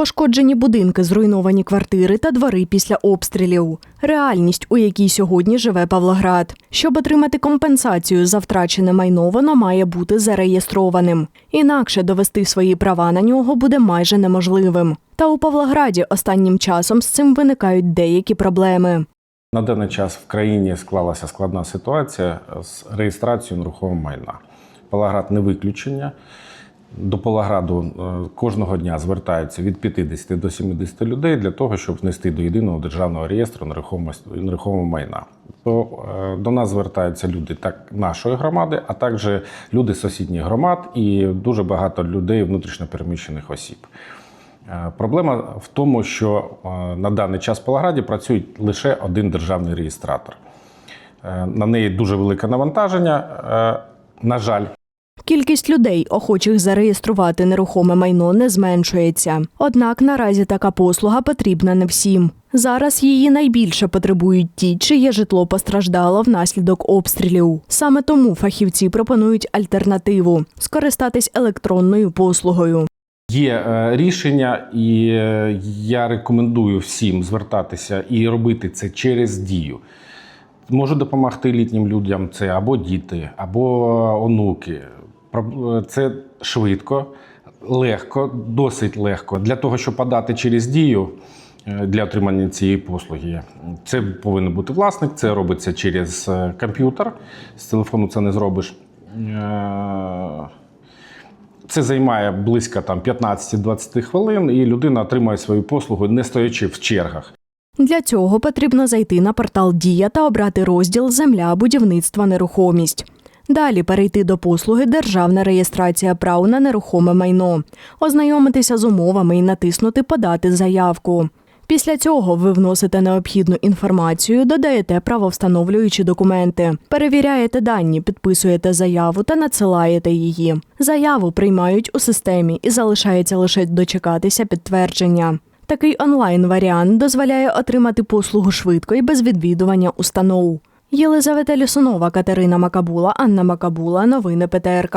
Пошкоджені будинки, зруйновані квартири та двори після обстрілів. Реальність, у якій сьогодні живе Павлоград. Щоб отримати компенсацію за втрачене майно, воно має бути зареєстрованим. Інакше довести свої права на нього буде майже неможливим. Та у Павлограді останнім часом з цим виникають деякі проблеми. На даний час в країні склалася складна ситуація з реєстрацією нерухомого майна. Палаград не виключення. До Палаграду е, кожного дня звертаються від 50 до 70 людей для того, щоб внести до єдиного державного реєстру нерухомого майна. То е, до нас звертаються люди так нашої громади, а також люди сусідніх громад і дуже багато людей внутрішньопереміщених осіб. Е, Проблема в тому, що на даний час в Палаграді працює лише один державний реєстратор. На неї дуже велике навантаження. На жаль, Кількість людей, охочих зареєструвати нерухоме майно, не зменшується. Однак наразі така послуга потрібна не всім. Зараз її найбільше потребують ті, чиє житло постраждало внаслідок обстрілів. Саме тому фахівці пропонують альтернативу скористатись електронною послугою. є е, рішення, і е, я рекомендую всім звертатися і робити це через дію. Можу допомогти літнім людям це або діти, або онуки. Про- Це швидко, легко, досить легко. Для того, щоб подати через дію е, для отримання цієї послуги, це повинен бути власник, це робиться через е, комп'ютер. З телефону це не зробиш. Е, Це займає близько там 15-20 хвилин, і людина отримує свою послугу, не стоячи в чергах. Для цього потрібно зайти на портал Дія та обрати розділ Земля, будівництва, нерухомість. Далі перейти до послуги Державна реєстрація прав на нерухоме майно, ознайомитися з умовами і натиснути Подати заявку. Після цього ви вносите необхідну інформацію, додаєте правовстановлюючі документи, перевіряєте дані, підписуєте заяву та надсилаєте її. Заяву приймають у системі і залишається лише дочекатися підтвердження. Такий онлайн-варіант дозволяє отримати послугу швидко і без відвідування установ. Єлизавета Лісунова, Катерина Макабула, Анна Макабула. Новини ПТРК.